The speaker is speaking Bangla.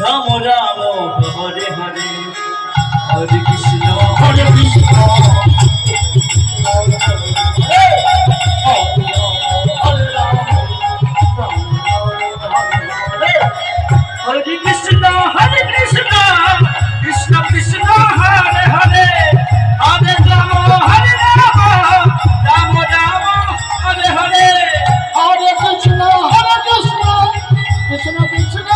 রাম রাম হরে হরে। হরে কৃষ্ণ হরে কৃষ্ণ। হরে কৃষ্ণ হরে কৃষ্ণ। কৃষ্ণ কৃষ্ণ হরে হরে। হরে রাম হরে রাম। রাম রাম হরে হরে। হরে কৃষ্ণ হরে কৃষ্ণ। কৃষ্ণ কৃষ্ণ।